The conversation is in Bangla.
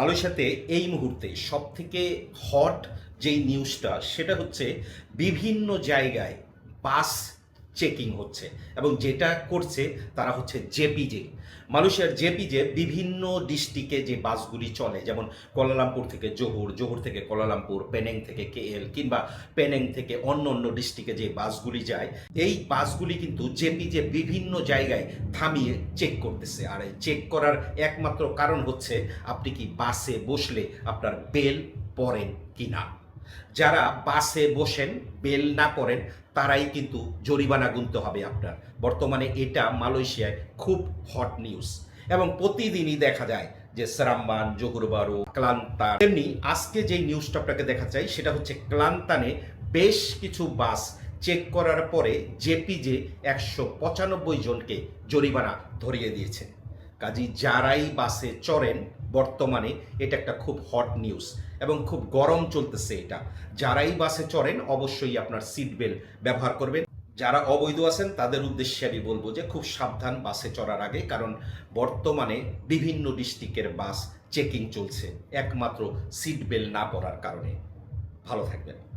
মালয়েশিয়াতে এই মুহূর্তে সব থেকে হট যেই নিউজটা সেটা হচ্ছে বিভিন্ন জায়গায় বাস চেকিং হচ্ছে এবং যেটা করছে তারা হচ্ছে জেপিজে। মালয়েশিয়ার জেপিজে বিভিন্ন ডিস্ট্রিক্টে যে বাসগুলি চলে, যেমন কোলালামপুর থেকে জোহর জোহর থেকে কোলালামপুর পেনেং থেকে কেএল কিংবা পেনেং থেকে অন্য অন্য ডিস্ট্রিক্টে যে বাসগুলি যায়, এই বাসগুলি কিন্তু জেপিজে বিভিন্ন জায়গায় থামিয়ে চেক করতেছে। আর এই চেক করার একমাত্র কারণ হচ্ছে আপনি কি বাসে বসলে আপনার বেল পড়েন কি না যারা বাসে বসেন, বেল না করেন, তারাই কিন্তু জরিমানা গুনতে হবে আপনার। বর্তমানে এটা মালয়েশিয়ায় খুব হট নিউজ এবং প্রতিদিনই দেখা যায় যে সারাম্বান, জহুরবারু ক্লান্তান তেমনি আজকে যে নিউজটা আপনাকে দেখা চাই, সেটা হচ্ছে ক্লান্তানে বেশ কিছু বাস চেক করার পরে জেপিজে একশো পঁচানব্বই জনকে জরিমানা ধরিয়ে দিয়েছে। কাজী যারাই বাসে চড়েন, বর্তমানে এটা একটা খুব হট নিউজ এবং খুব গরম চলতেছে এটা। যারাই বাসে চড়েন, অবশ্যই আপনার সিট বেল্ট ব্যবহার করবেন। যারা অবৈধ আছেন, তাদের উদ্দেশ্যে আমি বলব যে খুব সাবধান বাসে চড়ার আগে, কারণ বর্তমানে বিভিন্ন ডিস্ট্রিক্টের বাস চেকিং চলছে, একমাত্র সিট বেল্ট না পরার কারণে। ভালো থাকবেন।